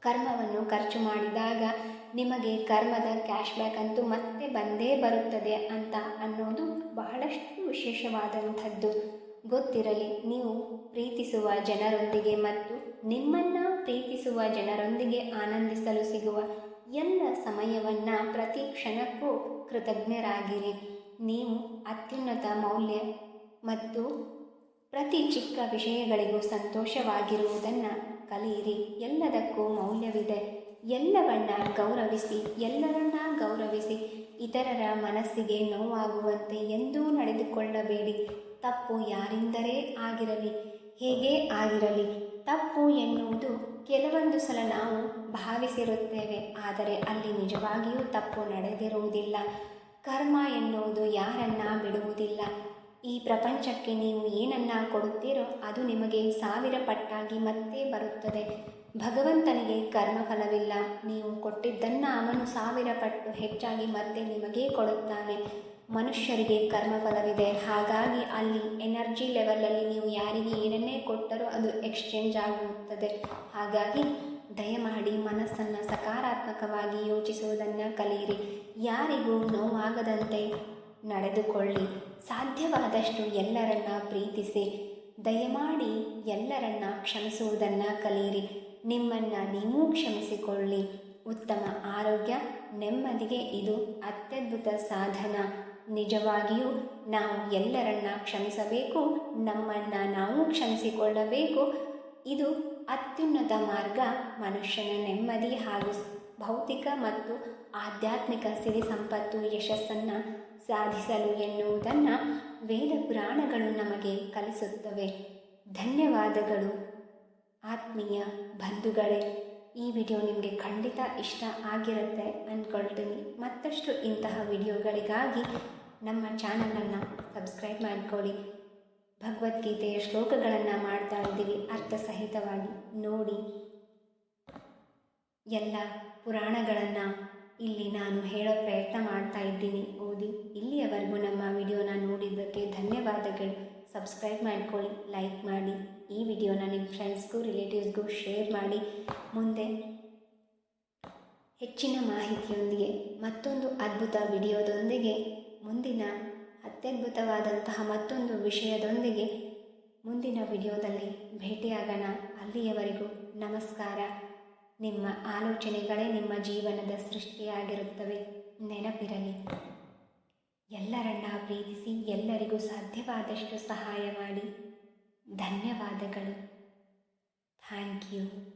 ಕರ್ಮವನ್ನು ಖರ್ಚು ಮಾಡಿದಾಗ ನಿಮಗೆ ಕರ್ಮದ ಕ್ಯಾಶ್ ಬ್ಯಾಕ್ ಅಂತೂ ಮತ್ತೆ ಬಂದೇ ಬರುತ್ತದೆ ಅಂತ ಅನ್ನೋದು ಬಹಳಷ್ಟು ವಿಶೇಷವಾದಂಥದ್ದು. ಗೊತ್ತಿರಲಿ, ನೀವು ಪ್ರೀತಿಸುವ ಜನರೊಂದಿಗೆ ಮತ್ತು ನಿಮ್ಮನ್ನು ಪ್ರೀತಿಸುವ ಜನರೊಂದಿಗೆ ಆನಂದಿಸಲು ಸಿಗುವ ಎಲ್ಲ ಸಮಯವನ್ನು ಪ್ರತಿ ಕ್ಷಣಕ್ಕೂ ಕೃತಜ್ಞರಾಗಿರಿ. ನೀವು ಅತ್ಯುನ್ನತ ಮೌಲ್ಯ ಮತ್ತು ಪ್ರತಿ ಚಿಕ್ಕ ವಿಷಯಗಳಿಗೂ ಸಂತೋಷವಾಗಿರುವುದನ್ನು ಕಲಿಯಿರಿ. ಎಲ್ಲದಕ್ಕೂ ಮೌಲ್ಯವಿದೆ. ಎಲ್ಲವನ್ನ ಗೌರವಿಸಿ, ಎಲ್ಲರನ್ನ ಗೌರವಿಸಿ, ಇತರರ ಮನಸ್ಸಿಗೆ ನೋವಾಗುವಂತೆ ಎಂದೂ ನಡೆದುಕೊಳ್ಳಬೇಡಿ. ತಪ್ಪು ಯಾರಿಂದರೇ ಆಗಿರಲಿ, ಹೇಗೆ ಆಗಿರಲಿ, ತಪ್ಪು ಎನ್ನುವುದು ಕೆಲವೊಂದು ಸಲ ನಾವು ಭಾವಿಸಿರುತ್ತೇವೆ. ಆದರೆ ಅಲ್ಲಿ ನಿಜವಾಗಿಯೂ ತಪ್ಪು ನಡೆದಿರುವುದಿಲ್ಲ. ಕರ್ಮ ಎನ್ನುವುದು ಯಾರನ್ನ ಬಿಡುವುದಿಲ್ಲ. ಈ ಪ್ರಪಂಚಕ್ಕೆ ನೀವು ಏನನ್ನ ಕೊಡುತ್ತೀರೋ ಅದು ನಿಮಗೆ ಸಾವಿರ ಪಟ್ಟಾಗಿ ಮತ್ತೆ ಬರುತ್ತದೆ. ಭಗವಂತನಿಗೆ ಕರ್ಮಫಲವಿಲ್ಲ. ನೀವು ಕೊಟ್ಟಿದ್ದನ್ನು ಅವನು ಸಾವಿರ ಪಟ್ಟು ಹೆಚ್ಚಾಗಿ ಮತ್ತೆ ನಿಮಗೇ ಕೊಡುತ್ತಾನೆ. ಮನುಷ್ಯರಿಗೆ ಕರ್ಮಫಲವಿದೆ. ಹಾಗಾಗಿ ಅಲ್ಲಿ ಎನರ್ಜಿ ಲೆವೆಲಲ್ಲಿ ನೀವು ಯಾರಿಗೆ ಏನನ್ನೇ ಕೊಟ್ಟರೂ ಅದು ಎಕ್ಸ್ಚೇಂಜ್ ಆಗುತ್ತದೆ. ಹಾಗಾಗಿ ದಯಮಾಡಿ ಮನಸ್ಸನ್ನು ಸಕಾರಾತ್ಮಕವಾಗಿ ಯೋಚಿಸುವುದನ್ನು ಕಲಿಯಿರಿ. ಯಾರಿಗೂ ನೋವಾಗದಂತೆ ನಡೆದುಕೊಳ್ಳಿ. ಸಾಧ್ಯವಾದಷ್ಟು ಎಲ್ಲರನ್ನ ಪ್ರೀತಿಸಿ, ದಯಮಾಡಿ ಎಲ್ಲರನ್ನ ಕ್ಷಮಿಸುವುದನ್ನು ಕಲಿಯಿರಿ. ನಿಮ್ಮನ್ನು ನೀವು ಕ್ಷಮಿಸಿಕೊಳ್ಳಿ. ಉತ್ತಮ ಆರೋಗ್ಯ, ನೆಮ್ಮದಿಗೆ ಇದು ಅತ್ಯದ್ಭುತ ಸಾಧನ. ನಿಜವಾಗಿಯೂ ನಾವು ಎಲ್ಲರನ್ನ ಕ್ಷಮಿಸಬೇಕು, ನಮ್ಮನ್ನು ನಾವು ಕ್ಷಮಿಸಿಕೊಳ್ಳಬೇಕು. ಇದು ಅತ್ಯುನ್ನತ ಮಾರ್ಗ. ಮನುಷ್ಯನ ನೆಮ್ಮದಿ ಹಾಗೂ ಭೌತಿಕ ಮತ್ತು ಆಧ್ಯಾತ್ಮಿಕ ಸಿರಿ ಸಂಪತ್ತು ಯಶಸ್ಸನ್ನು ಸಾಧಿಸಲು ಎನ್ನುವುದನ್ನು ವೇದ ಪುರಾಣಗಳು ನಮಗೆ ಕಲಿಸುತ್ತವೆ. ಧನ್ಯವಾದಗಳು. ಆತ್ಮೀಯ ಬಂಧುಗಳೇ, ಈ ವಿಡಿಯೋ ನಿಮಗೆ ಖಂಡಿತ ಇಷ್ಟ ಆಗಿರುತ್ತೆ ಅಂದ್ಕೊಳ್ತೀನಿ ಮತ್ತಷ್ಟು ಇಂತಹ ವಿಡಿಯೋಗಳಿಗಾಗಿ ನಮ್ಮ ಚಾನಲನ್ನು ಸಬ್ಸ್ಕ್ರೈಬ್ ಮಾಡಿಕೊಳ್ಳಿ. ಭಗವದ್ಗೀತೆಯ ಶ್ಲೋಕಗಳನ್ನು ಮಾಡ್ತಾ ಇದ್ದೀವಿ ಅರ್ಥಸಹಿತವಾಗಿ ನೋಡಿ. ಎಲ್ಲ ಪುರಾಣಗಳನ್ನು ಇಲ್ಲಿ ನಾನು ಹೇಳೋ ಪ್ರಯತ್ನ ಮಾಡ್ತಾ ಇದ್ದೀನಿ. ಓದಿ, ಇಲ್ಲಿಯವರೆಗೂ ನಮ್ಮ ವಿಡಿಯೋನ ನೋಡಿದ್ದಕ್ಕೆ ಧನ್ಯವಾದಗಳು. ಸಬ್ಸ್ಕ್ರೈಬ್ ಮಾಡ್ಕೊಳ್ಳಿ, ಲೈಕ್ ಮಾಡಿ. ಈ ವಿಡಿಯೋನ ನಿಮ್ಮ ಫ್ರೆಂಡ್ಸ್ಗೂ, ರಿಲೇಟಿವ್ಸ್ಗೂ ಶೇರ್ ಮಾಡಿ. ಮುಂದೆ ಹೆಚ್ಚಿನ ಮಾಹಿತಿಯೊಂದಿಗೆ, ಮತ್ತೊಂದು ಅದ್ಭುತ ವಿಡಿಯೋದೊಂದಿಗೆ, ಮುಂದಿನ ಅತ್ಯದ್ಭುತವಾದಂತಹ ಮತ್ತೊಂದು ವಿಷಯದೊಂದಿಗೆ, ಮುಂದಿನ ವಿಡಿಯೋದಲ್ಲಿ ಭೇಟಿಯಾಗೋಣ. ಅಲ್ಲಿಯವರೆಗೂ ನಮಸ್ಕಾರ. ನಿಮ್ಮ ಆಲೋಚನೆಗಳೇ ನಿಮ್ಮ ಜೀವನದ ಸೃಷ್ಟಿಯಾಗಿರುತ್ತವೆ. ನೆನಪಿರಲಿ, ಎಲ್ಲರನ್ನ ಪ್ರೀತಿಸಿ ಎಲ್ಲರಿಗೂ ಸಾಧ್ಯವಾದಷ್ಟು ಸಹಾಯ ಮಾಡಿ. ಧನ್ಯವಾದಗಳು. Thank you.